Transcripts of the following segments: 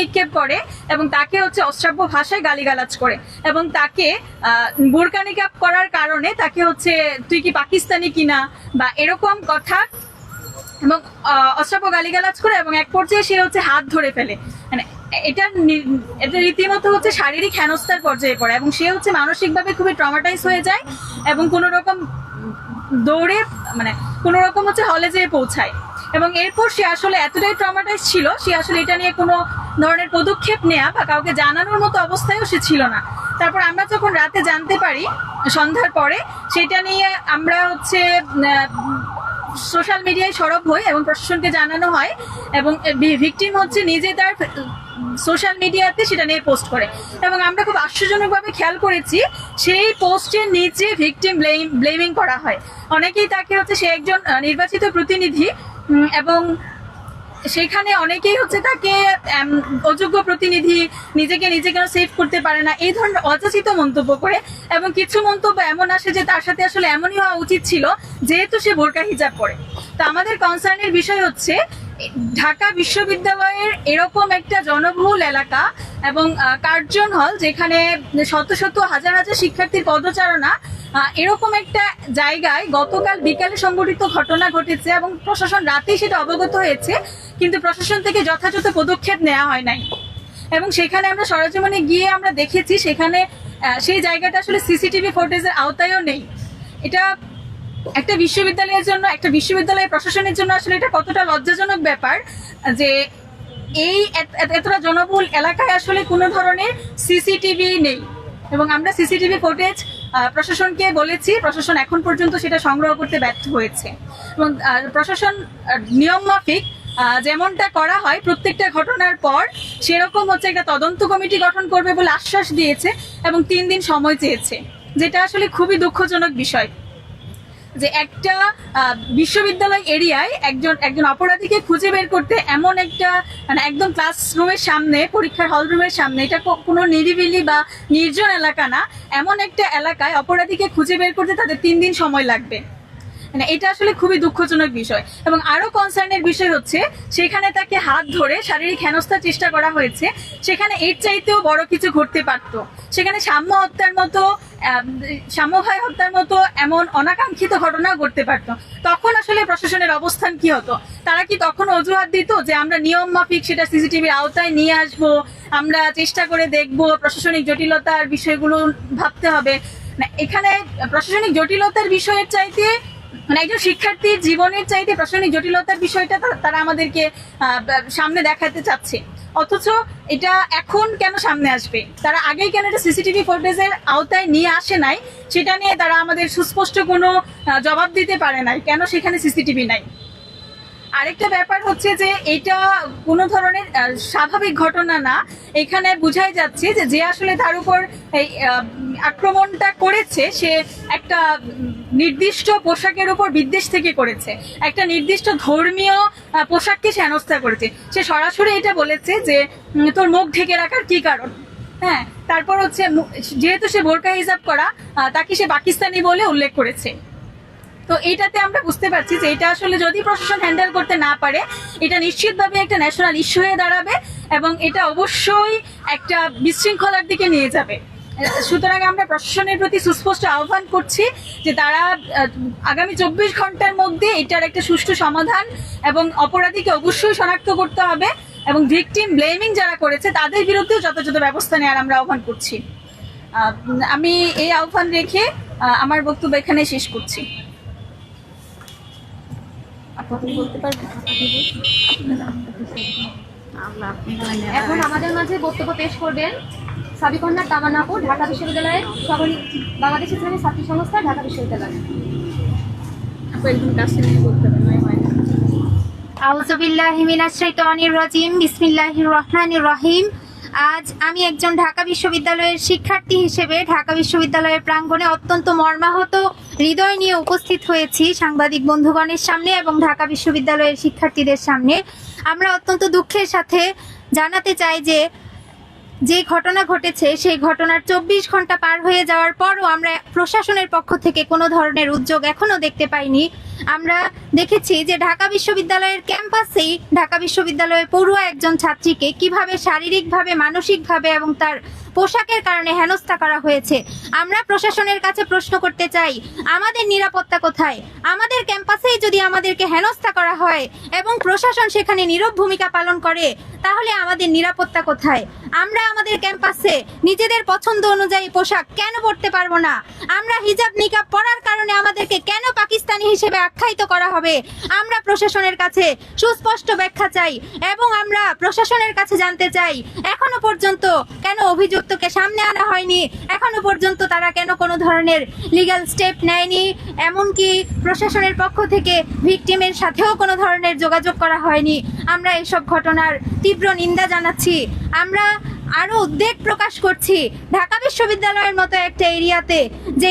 নিক্ষেপ করে এবং তাকে হচ্ছে অশ্রাব্য ভাষায় গালিগালাজ করে এবং তাকে বোরকা নিকাপ করার কারণে তাকে হচ্ছে, তুই কি পাকিস্তানি কিনা? বা এরকম কথা এবং অশ্রাব্য গালিগালাজ করে এবং এক পর্যায়ে সে হচ্ছে হাত ধরে ফেলে। মানে এটা এটা রীতিমতো হচ্ছে শারীরিক হেনস্থার পর্যায়ে পড়ে এবং সে হচ্ছে মানসিকভাবে খুবই ট্রমাটাইজ হয়ে যায় এবং কোনো রকম দৌড়ে মানে কোনো রকম হচ্ছে হলে যেয়ে পৌঁছায়। এবং এরপর সে আসলে এতটাই ট্রমাটাইজ ছিল, সে আসলে এটা নিয়ে কোনো ধরনের পদক্ষেপ নেওয়া বা কাউকে জানানোর মতো অবস্থায়ও সে ছিল না। তারপর আমরা যখন রাতে জানতে পারি, সন্ধ্যার পরে, সেটা নিয়ে আমরা হচ্ছে সোশ্যাল মিডিয়ায় সরব হই এবং প্রশাসনকে জানানো হয় এবং ভিকটিম হচ্ছে নিজে তার সোশ্যাল মিডিয়াতে সেটা নিয়ে পোস্ট করে। এবং আমরা খুব আশ্চর্যজনকভাবে খেয়াল করেছি, সেই পোস্টের নিচে ভিকটিম ব্লেমিং করা হয়। অনেকেই তাকে হচ্ছে সে একজন নির্বাচিত প্রতিনিধি এবং সেখানে অনেকেই হচ্ছে তাকে অযোগ্য প্রতিনিধি নিজেকে নিজে কেন সেভ করতে পারে না, এই ধরনের অযাচিত মন্তব্য করে। এবং কিছু মন্তব্য এমন আসে যে তার সাথে আসলে এমনই হওয়া উচিত ছিল, যেহেতু সে বোরকা হিজাব করে তো আমাদের কনসার্নের বিষয় হচ্ছে ঢাকা বিশ্ববিদ্যালয়ের এরকম একটা জনবহুল এলাকা এবং কার্জন হল যেখানে শত শত হাজার হাজার শিক্ষার্থীর পদচারণা এরকম একটা জায়গায় গতকাল বিকালে সংঘটিত ঘটনা ঘটেছে এবং প্রশাসন রাতেই সেটা অবগত হয়েছে, কিন্তু প্রশাসন থেকে যথাযথ পদক্ষেপ নেওয়া হয় নাই। এবং সেখানে আমরা সরজমিনে গিয়ে আমরা দেখেছি, সেখানে সেই জায়গাটা আসলে সিসিটিভি ফুটেজের আওতায়ও নেই। এটা একটা বিশ্ববিদ্যালয়ের জন্য, একটা বিশ্ববিদ্যালয়ের প্রশাসনের জন্য আসলে এটা কতটা লজ্জাজনক ব্যাপার যে এই এত- এত- এতটা জনবহুল এলাকায় আসলে কোনো ধরনের সিসিটিভি নেই। এবং আমরা সিসিটিভি ফুটেজ প্রশাসনকে বলেছি, প্রশাসন এখন পর্যন্ত সেটা সংগ্রহ করতে ব্যর্থ হয়েছে। এবং প্রশাসন নিয়ম মাফিক যেমনটা করা হয় প্রত্যেকটা ঘটনার পর সেরকম হচ্ছে একটা তদন্ত কমিটি গঠন করবে বলে আশ্বাস দিয়েছে এবং তিন দিন সময় চেয়েছে, যেটা আসলে খুবই দুঃখজনক বিষয়। যে একটা বিশ্ববিদ্যালয় এরিয়ায় একজন একজন অপরাধীকে খুঁজে বের করতে এমন একটা মানে একদম ক্লাসরুমের সামনে, পরীক্ষার হলরুমের সামনে, এটা কোনো নিরিবিলি বা নির্জন এলাকা না, এমন একটা এলাকায় অপরাধীকে খুঁজে বের করতে তাদের তিন দিন সময় লাগবে। মানে এটা আসলে খুবই দুঃখজনক বিষয়। এবং আরও কনসার্নের বিষয় হচ্ছে সেখানে তাকে হাত ধরে শারীরিক হেনস্থার চেষ্টা করা হয়েছে। সেখানে এর চাইতেও বড় কিছু ঘটতে পারতো। সেখানে সাম্য হত্যার মতো আহ, সাম্য ভাই হত্যার মতো এমন অনাকাঙ্ক্ষিত ঘটনা ঘটতে পারতো। তখন আসলে প্রশাসনের অবস্থান কি হতো? তারা কি তখন অজুহাত দিত যে আমরা নিয়ম মাফিক সেটা সিসিটিভির আওতায় নিয়ে আসব আমরা চেষ্টা করে দেখব প্রশাসনিক জটিলতার বিষয়গুলো ভাবতে হবে? না এখানে প্রশাসনিক জটিলতার বিষয়ের চাইতে মানে একজন শিক্ষার্থীর জীবনের চাইতে প্রশাসনিক জটিলতার বিষয়টা তারা আমাদেরকে সামনে দেখাতে চাচ্ছে। অথচ এটা এখন কেন সামনে আসবে? তারা আগেই কেন এটা সিসিটিভি ফুটেজের আওতায় নিয়ে আসে নাই? সেটা নিয়ে তারা আমাদের সুস্পষ্ট কোনো জবাব দিতে পারে নাই। কেন সেখানে সিসিটিভি নাই? আরেকটা ব্যাপার হচ্ছে যে এটা কোনো ধরনের স্বাভাবিক ঘটনা না। এখানে বোঝাই যাচ্ছে যে যে আসলে তার উপর এই আক্রমণটা করেছে, সে একটা নির্দিষ্ট পোশাকের উপর বিদ্বেষ থেকে করেছে। একটা নির্দিষ্ট ধর্মীয় পোশাককে সে হেনস্থা করেছে। সে সরাসরি এটা বলেছে যে তোর মুখ ঢেকে রাখার কি কারণ? হ্যাঁ তারপর হচ্ছে যেহেতু সে বোরকা হিসাব করা তাকে সে পাকিস্তানি বলে উল্লেখ করেছে। তো এইটাতে আমরা বুঝতে পারছি যে এটা আসলে যদি প্রশাসন হ্যান্ডেল করতে না পারে, এটা নিশ্চিতভাবে একটা ন্যাশনাল ইস্যু হয়ে দাঁড়াবে এবং এটা অবশ্যই একটা বিশৃঙ্খলার দিকে নিয়ে যাবে। সুতরাং আমরা প্রশাসনের প্রতি সুস্পষ্ট আহ্বান করছি যে তারা আগামী চব্বিশ ঘণ্টার মধ্যে এটার একটা সুষ্ঠু সমাধান এবং অপরাধীকে অবশ্যই শনাক্ত করতে হবে এবং ভিকটিম ব্লেমিং যারা করেছে তাদের বিরুদ্ধেও যথাযথ ব্যবস্থা নেওয়ার আমরা আহ্বান করছি। আমি এই আহ্বান রেখে আমার বক্তব্য এখানে শেষ করছি। এখন আমাদের মাঝে বক্তব্য পেশ করবেন সাবিকন্যা তামানাপুর ঢাকা বিশ্ববিদ্যালয়ের সকল বাংলাদেশ ইসলামী ছাত্রী সংস্থা ঢাকা বিশ্ববিদ্যালয়। আপু একদম কাছে নিয়ে বলতে হবে নয় হয় না। আউযু বিল্লাহি মিনাশ শাইতানির রাজিম বিসমিল্লাহির রহমানির রহিম। আজ আমি একজন ঢাকা বিশ্ববিদ্যালয়ের শিক্ষার্থী হিসেবে ঢাকা বিশ্ববিদ্যালয়ের প্রাঙ্গণে অত্যন্ত মর্মাহত হৃদয় নিয়ে উপস্থিত হয়েছি সাংবাদিক বন্ধুগণের সামনে এবং ঢাকা বিশ্ববিদ্যালয়ের শিক্ষার্থীদের সামনে। আমরা অত্যন্ত দুঃখের সাথে জানাতে চাই যে যে ঘটনা ঘটেছে, সেই ঘটনার চব্বিশ ঘণ্টা পার হয়ে যাওয়ার পরও আমরা প্রশাসনের পক্ষ থেকে কোনো ধরনের উদ্যোগ এখনও দেখতে পাইনি। আমরা দেখেছি যে ঢাকা বিশ্ববিদ্যালয়ের ক্যাম্পাসেই ঢাকা বিশ্ববিদ্যালয়ের পড়ুয়া একজন ছাত্রীকে কীভাবে শারীরিকভাবে, মানসিকভাবে এবং তার পোশাকের কারণে হেনস্থা করা হয়েছে। আমরা প্রশাসনের কাছে প্রশ্ন করতে চাই, আমাদের নিরাপত্তা কোথায়? আমাদের ক্যাম্পাসেই যদি আমাদেরকে হেনস্থা করা হয় এবং প্রশাসন সেখানে নীরব ভূমিকা পালন করে, তাহলে আমাদের নিরাপত্তা কোথায়? আমরা আমাদের ক্যাম্পাসে নিজেদের পছন্দ অনুযায়ী পোশাক কেন পরতে পারব না? আমরা হিজাব নিকাব পরার কারণে আমাদেরকে কেন পাকিস্তানি হিসেবে আখ্যায়িত করা হবে। আমরা প্রশাসনের কাছে সুস্পষ্ট ব্যাখ্যা চাই এবং আমরা প্রশাসনের কাছে জানতে চাই, এখনও পর্যন্ত কেন অভিযুক্তকে সামনে আনা হয়নি? এখনও পর্যন্ত তারা কেন কোনো ধরনের লিগ্যাল স্টেপ নেয়নি? এমনকি প্রশাসনের পক্ষ থেকে ভিকটিমের সাথেও কোনো ধরনের যোগাযোগ করা হয়নি। আমরা এসব ঘটনার তীব্র নিন্দা জানাচ্ছি। আমরা আরও উদ্বেগ প্রকাশ করছি। ঢাকা বিশ্ববিদ্যালয়ের মতো একটা এরিয়াতে যে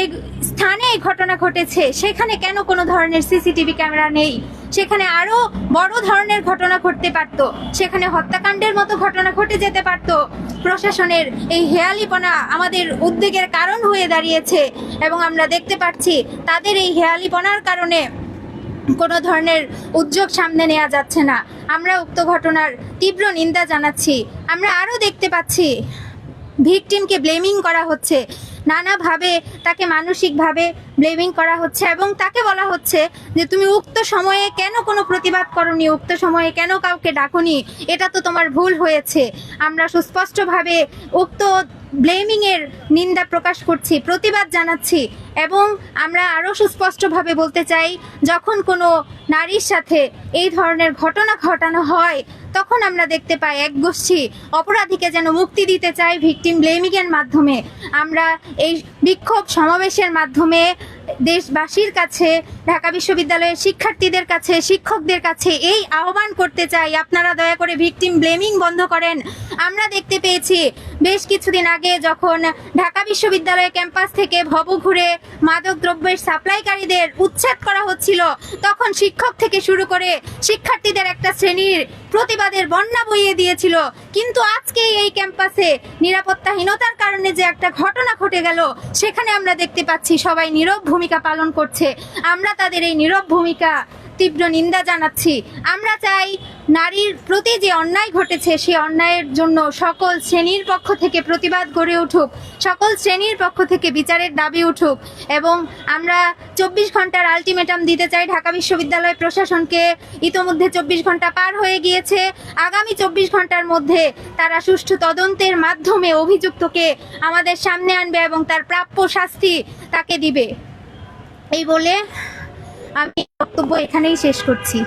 স্থানে এই ঘটনা ঘটেছে, সেখানে কেন কোনো ধরনের সিসিটিভি ক্যামেরা নেই? সেখানে আরও বড় ধরনের ঘটনা ঘটতে পারত। সেখানে হত্যাকাণ্ডের মতো ঘটনা ঘটে যেতে পারত। প্রশাসনের এই হেয়ালিপনা আমাদের উদ্বেগের কারণ হয়ে দাঁড়িয়েছে এবং আমরা দেখতে পাচ্ছি, তাদের এই হেয়ালিপনার কারণে কোনো ধরনের উদ্যোগ সামনে নেওয়া যাচ্ছে না। আমরা উক্ত ঘটনার তীব্র নিন্দা জানাচ্ছি। আমরা আরও দেখতে পাচ্ছি, ভিকটিমকে ব্লেমিং করা হচ্ছে। নানাভাবে তাকে মানসিকভাবে ব্লেমিং করা হচ্ছে এবং তাকে বলা হচ্ছে যে, তুমি উক্ত সময়ে কেন কোনো প্রতিবাদ করনি? উক্ত সময়ে কেন কাউকে ডাকনি? এটা তো তোমার ভুল হয়েছে। আমরা সুস্পষ্টভাবে উক্ত ব্লেমিংয়ের নিন্দা প্রকাশ করছি, প্রতিবাদ জানাচ্ছি। এবং আমরা আরও সুস্পষ্টভাবে বলতে চাই, যখন কোনো নারীর সাথে এই ধরনের ঘটনা ঘটানো হয়, তখন আমরা দেখতে পাই এক গোষ্ঠী অপরাধীকে যেন মুক্তি দিতে চাই ভিকটিম ব্লেমিংয়ের মাধ্যমে। আমরা এই বিক্ষোভ সমাবেশের মাধ্যমে দেশবাসীর কাছে, ঢাকা বিশ্ববিদ্যালয়ের শিক্ষার্থীদের কাছে, শিক্ষকদের কাছে এই আহ্বান করতে চাই, আপনারা দয়া করে ভিকটিম ব্লেমিং বন্ধ করেন। আমরা দেখতে পেয়েছি, বেশ কিছুদিন আগে যখন ঢাকা বিশ্ববিদ্যালয় ক্যাম্পাস থেকে ভব ঘুরে মাদক দ্রব্যের সাপ্লাইকারীদের উচ্ছেদ করা হচ্ছিল। তখন শিক্ষক থেকে শুরু করে শিক্ষার্থীদের একটা শ্রেণির প্রতিবাদের বন্যা বইয়ে দিয়েছিল। কিন্তু আজকে এই ক্যাম্পাসে নিরাপত্তাহীনতার কারণে যে একটা ঘটনা ঘটে গেল, সেখানে আমরা দেখতে পাচ্ছি সবাই নীরব ভূমিকা পালন করছে। আমরা তাদের এই নীরব ভূমিকা তীব্র নিন্দা জানাচ্ছি। আমরা চাই নারীর প্রতি যে অন্যায় ঘটেছে সেই অন্যায়ের জন্য সকল শ্রেণির পক্ষ থেকে প্রতিবাদ গড়ে উঠুক, সকল শ্রেণির পক্ষ থেকে বিচারের দাবি উঠুক এবং আমরা চব্বিশ ঘণ্টার আলটিমেটাম দিতে চাই। ঢাকা বিশ্ববিদ্যালয় প্রশাসনকে ইতোমধ্যে চব্বিশ ঘণ্টা পার হয়ে গিয়েছে। আগামী চব্বিশ ঘণ্টার মধ্যে তারা সুষ্ঠু তদন্তের মাধ্যমে অভিযুক্তকে আমাদের সামনে আনবে এবং তার প্রাপ্য শাস্তি তাকে দিবে। এই বলে আমি বক্তব্য এখানেই শেষ করছি।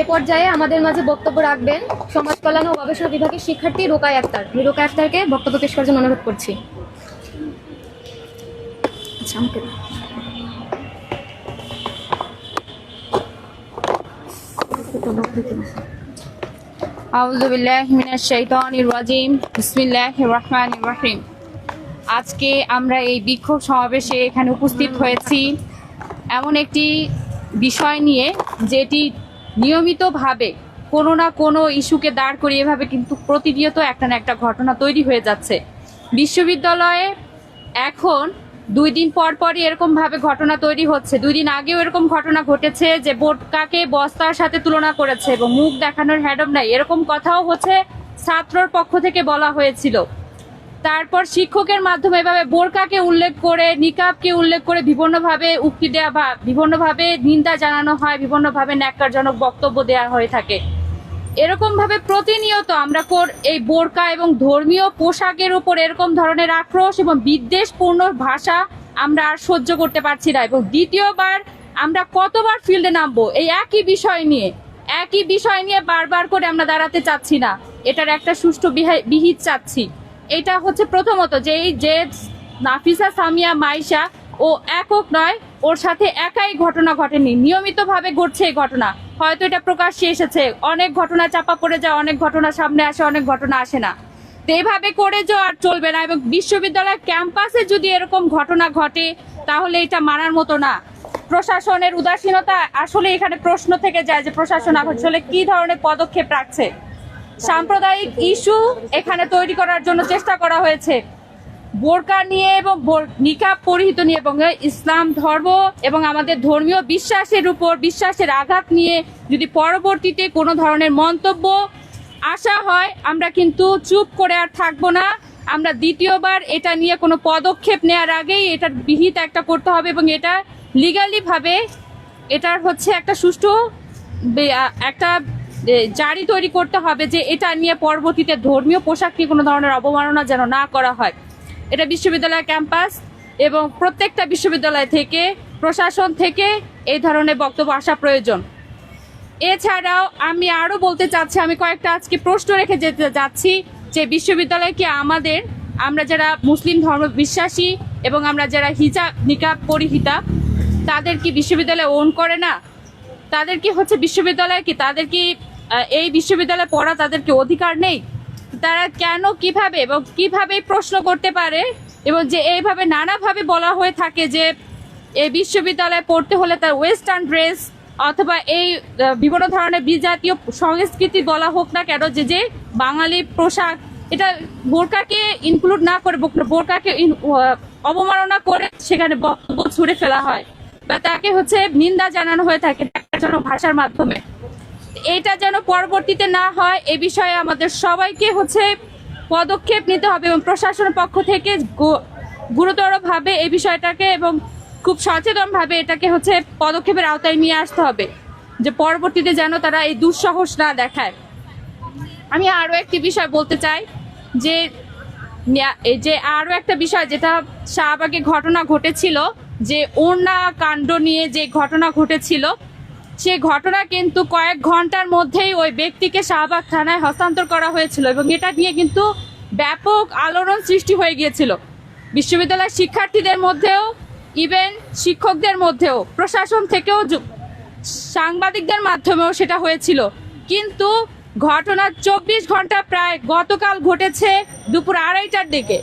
এ পর্যায়ে আমাদের মাঝে বক্তব্য রাখবেন সমাজ কল্যাণ ও গবেষণা বিভাগের শিক্ষার্থী রোকায় আক্তার। আমি রোকায় আক্তারকে বক্তব্য পেশ করার জন্য অনুরোধ করছি। আচ্ছা আমাকে। আউযু বিল্লাহি মিনাশ শাইতানির রাজিম বিসমিল্লাহির রহমানির রহিম। আজকে আমরা এই বিক্ষোভ সমাবেশে এখানে উপস্থিত হয়েছি। এমন একটি বিষয় নিয়ে যেটি নিয়মিতভাবে কোনো না কোনো ইস্যুকে দাঁড় করিয়ে এভাবে কিন্তু প্রতিনিয়ত একটা না একটা ঘটনা তৈরি হয়ে যাচ্ছে। বিশ্ববিদ্যালয়ে এখন দুই দিন পর পরই এরকম ভাবে ঘটনা তৈরি হচ্ছে। দুই দিন আগেও এরকম ঘটনা ঘটেছে যে বোটকাকে বস্তার সাথে তুলনা করেছে এবং মুখ দেখানোর হ্যাডম নাই। এরকম কথাও হচ্ছে ছাত্রর পক্ষ থেকে বলা হয়েছিল। তারপর শিক্ষকের মাধ্যমে এভাবে বোরকাকে উল্লেখ করে, নিকাবকে উল্লেখ করে বিভিন্নভাবে উক্তি দেওয়া বা বিভিন্নভাবে নিন্দা জানানো হয়, বিভিন্নভাবে ন্যাক্কারজনক বক্তব্য দেওয়া হয়ে থাকে। এরকম ভাবে প্রতিনিয়ত আমরা কোর এই বোরকা এবং ধর্মীয় পোশাকের উপর এরকম ধরনের আক্রোশ এবং বিদ্বেষপূর্ণ ভাষা আমরা আর সহ্য করতে পারছি না। এবং দ্বিতীয়বার আমরা কতবার ফিল্ডে নামবো, এই একই বিষয় নিয়ে, একই বিষয় নিয়ে বারবার করে আমরা দাঁড়াতে চাচ্ছি না। এটার একটা সুষ্ঠু বিহা- বিহিত চাচ্ছি। এটা হচ্ছে প্রথমত যে এই যে নাফিসা, সামিয়া, মাইশা ও একক নয়, ওর সাথে একাই ঘটনা ঘটেনি। নিয়মিতভাবে ঘটছে এই ঘটনা। হয়তো এটা প্রকাশ্যে এসেছে। অনেক ঘটনা চাপা পড়ে যায়, অনেক ঘটনা সামনে আসে, অনেক ঘটনা আসে না। তো এইভাবে করে যে আর চলবে না এবং বিশ্ববিদ্যালয় ক্যাম্পাসে যদি এরকম ঘটনা ঘটে, তাহলে এটা মানার মতো না। প্রশাসনের উদাসীনতা আসলে এখানে প্রশ্ন থেকে যায় যে প্রশাসন আসলে কি ধরনের পদক্ষেপ রাখছে। সাম্প্রদায়িক ইস্যু এখানে তৈরি করার জন্য চেষ্টা করা হয়েছে। বোরকা নিয়ে এবং নিকাব পরিহিত নিয়ে এবং ইসলাম ধর্ম এবং আমাদের ধর্মীয় বিশ্বাসের উপর, বিশ্বাসের আঘাত নিয়ে যদি পরবর্তীতে কোনো ধরনের মন্তব্য আসা হয়, আমরা কিন্তু চুপ করে আর থাকব না। আমরা দ্বিতীয়বার এটা নিয়ে কোনো পদক্ষেপ নেওয়ার আগেই এটার বিহিত একটা করতে হবে এবং এটা লিগালিভাবে এটার হচ্ছে একটা সুষ্ঠু একটা জারি তৈরি করতে হবে যে এটা নিয়ে পরবর্তীতে ধর্মীয় পোশাক নিয়ে কোনো ধরনের অবমাননা যেন না করা হয়। এটা বিশ্ববিদ্যালয় ক্যাম্পাস এবং প্রত্যেকটা বিশ্ববিদ্যালয় থেকে, প্রশাসন থেকে এই ধরনের বক্তব্য আসা প্রয়োজন। এছাড়াও আমি আরও বলতে চাচ্ছি, আমি কয়েকটা আজকে প্রশ্ন রেখে যেতে যাচ্ছি যে বিশ্ববিদ্যালয় কি আমাদের? আমরা যারা মুসলিম ধর্ম বিশ্বাসী এবং আমরা যারা হিজাব, নিকাব, পরিহিতা, তাদের কি বিশ্ববিদ্যালয় ওন করে না? তাদের কি হচ্ছে বিশ্ববিদ্যালয় কি? তাদের কি এই বিশ্ববিদ্যালয়ে পড়া তাদের কি অধিকার নেই? তারা কেন, কীভাবে এবং কীভাবে প্রশ্ন করতে পারে এবং যে এইভাবে নানাভাবে বলা হয়ে থাকে যে এই বিশ্ববিদ্যালয়ে পড়তে হলে তার ওয়েস্টার্ন ড্রেস অথবা এই বিভিন্ন ধরনের বিজাতীয় সংস্কৃতি বলা হোক না কেন, যে যে বাঙালি পোশাক, এটা বোরকাকে ইনক্লুড না করে বোরকাকে অবমাননা করে সেখানে বক্তব্য ছুড়ে ফেলা হয়। বা তাকে হচ্ছে নিন্দা জানানো হয়ে থাকে ভাষার মাধ্যমে। এটা যেন পরবর্তীতে না হয়, এ বিষয়ে আমাদের সবাইকে হচ্ছে পদক্ষেপ নিতে হবে এবং প্রশাসনের পক্ষ থেকে গুরুতরভাবে এই বিষয়টাকে এবং খুব সচেতনভাবে এটাকে হচ্ছে পদক্ষেপের আওতায় নিয়ে আসতে হবে, যে পরবর্তীতে যেন তারা এই দুঃসাহস না দেখায়। আমি আরও একটি বিষয় বলতে চাই, যে এই যে আরও একটা বিষয় যেটা শাহবাগে ঘটনা ঘটেছিল, যে ওড়না কাণ্ড নিয়ে যে ঘটনা ঘটেছিল সে ঘটনা কিন্তু কয়েক ঘণ্টার মধ্যেই ওই ব্যক্তিকে শাহবাগ থানায় হস্তান্তর করা হয়েছিল এবং এটা নিয়ে কিন্তু ব্যাপক আলোড়ন সৃষ্টি হয়ে গিয়েছিল। বিশ্ববিদ্যালয়ের শিক্ষার্থীদের মধ্যেও ইভেন শিক্ষকদের মধ্যেও, প্রশাসন থেকেও সাংবাদিকদের মাধ্যমেও সেটা হয়েছিল। কিন্তু ঘটনার চব্বিশ ঘণ্টা প্রায় গতকাল ঘটেছে দুপুর আড়াইটার দিকে।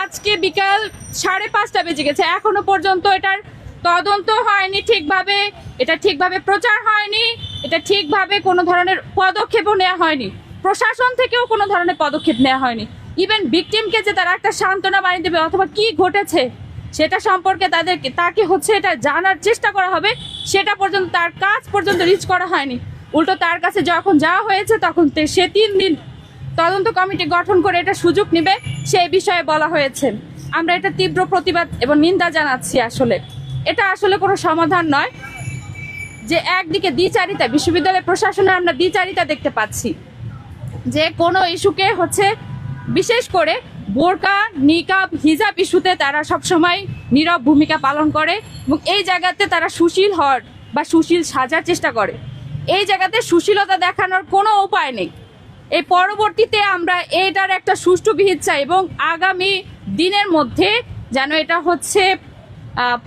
আজকে বিকাল সাড়ে পাঁচটা বেজে গেছে। এখনও পর্যন্ত এটার তদন্ত হয়নি ঠিকভাবে, এটা ঠিকভাবে প্রচার হয়নি, এটা ঠিকভাবে কোনো ধরনের পদক্ষেপও নেওয়া হয়নি। প্রশাসন থেকেও কোনো ধরনের পদক্ষেপ নেওয়া হয়নি। ইভেন ভিকটিমকে যে তারা একটা সান্ত্বনা বানিয়ে দেবে, অথবা কি ঘটেছে, সেটা সম্পর্কে তাদেরকে, তাকে হচ্ছে এটা জানার চেষ্টা করা হবে, সেটা পর্যন্ত তার কাজ পর্যন্ত রিচ করা হয়নি। উল্টো তার কাছে যখন যাওয়া হয়েছে, তখন সে তিন দিন তদন্ত কমিটি গঠন করে এটা সুযোগ নেবে, সেই বিষয়ে বলা হয়েছে। আমরা এটা তীব্র প্রতিবাদ এবং নিন্দা জানাচ্ছি আসলে। এটা আসলে কোনো সমাধান নয় যে একদিকে দ্বিচারিতা, বিশ্ববিদ্যালয় প্রশাসনের আমরা দ্বিচারিতা দেখতে পাচ্ছি। যে কোনো ইস্যুকে হচ্ছে বিশেষ করে বোরকা, নিকাব, হিজাব ইস্যুতে তারা সবসময় নীরব ভূমিকা পালন করে এবং এই জায়গাতে তারা সুশীল হওয়ার বা সুশীল সাজার চেষ্টা করে। এই জায়গাতে সুশীলতা দেখানোর কোনো উপায় নেই। এই পরবর্তীতে আমরা এটার একটা সুষ্ঠু বিহিত চাই এবং আগামী দিনের মধ্যে যেন এটা হচ্ছে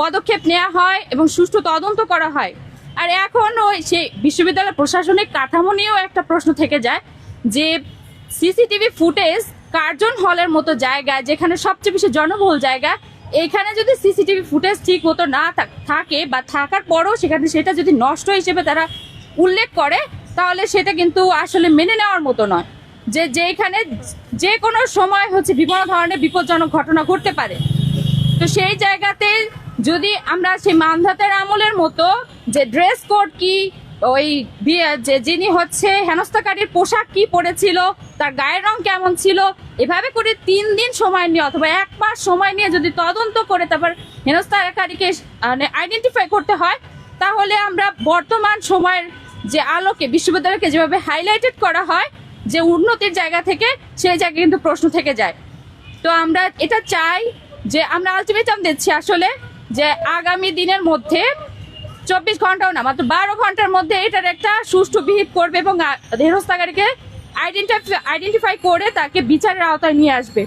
পদক্ষেপ নেওয়া হয় এবং সুষ্ঠু তদন্ত করা হয়। আর এখন ওই সেই বিশ্ববিদ্যালয় প্রশাসনিক কাঠামো নিয়েও একটা প্রশ্ন থেকে যায় যে সিসিটিভি ফুটেজ কার্জন হলের মতো জায়গায় যেখানে সবচেয়ে বেশি জনবহুল জায়গা এইখানে যদি সিসিটিভি ফুটেজ ঠিক মতো না থাকে বা থাকার পরেও সেখানে সেটা যদি নষ্ট হিসেবে তারা উল্লেখ করে, তাহলে সেটা কিন্তু আসলে মেনে নেওয়ার মতো নয়। যে যেখানে যে কোনো সময় হচ্ছে বিভিন্ন ধরনের বিপজ্জনক ঘটনা ঘটতে পারে। তো সেই জায়গাতে যদি আমরা সেই মানধাতার আমলের মতো যে ড্রেস কোড কি, ওই যে যিনি হচ্ছে হেনস্থাকারীর পোশাক কি পরেছিল, তার গায়ের রং কেমন ছিল, এভাবে করে তিন দিন সময় নিয়ে অথবা এক মাস সময় নিয়ে যদি তদন্ত করে তারপর হেনস্থাকারীকে মানে আইডেন্টিফাই করতে হয়, তাহলে আমরা বর্তমান সময়ের যে আলোকে, বিশ্ববিদ্যালয়কে যেভাবে হাইলাইটেড করা হয়, যে উন্নতির জায়গা থেকে, সেই জায়গায় কিন্তু প্রশ্ন থেকে যায়। তো আমরা এটা চাই যে আমরা আলটিমেটাম দিচ্ছি আসলে যে আগামী দিনের মধ্যে চব্বিশ ঘন্টাও না মাত্র বারো ঘণ্টার মধ্যে এটার একটা সুষ্ঠু বিহিত করবে এবং হেনস্থাকারীকে আইডেন্টিফাই আইডেন্টিফাই করে তাকে বিচারের আওতায় নিয়ে আসবে।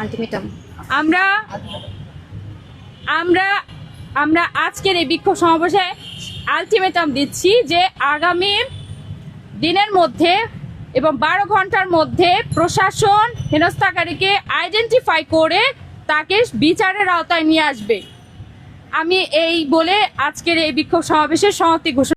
আলটিমেটাম আমরা আমরা আমরা আজকের এই বিক্ষোভ সমাবেশে আলটিমেটাম দিচ্ছি যে আগামী দিনের মধ্যে এবং বারো ঘণ্টার মধ্যে প্রশাসন হেনস্থাকারীকে আইডেন্টিফাই করে তাকে বিচারের আওতায় নিয়ে আসবে। আমি এই বলে আজকের এই বিক্ষোভ সমাবেশের সমাপ্তি ঘোষণা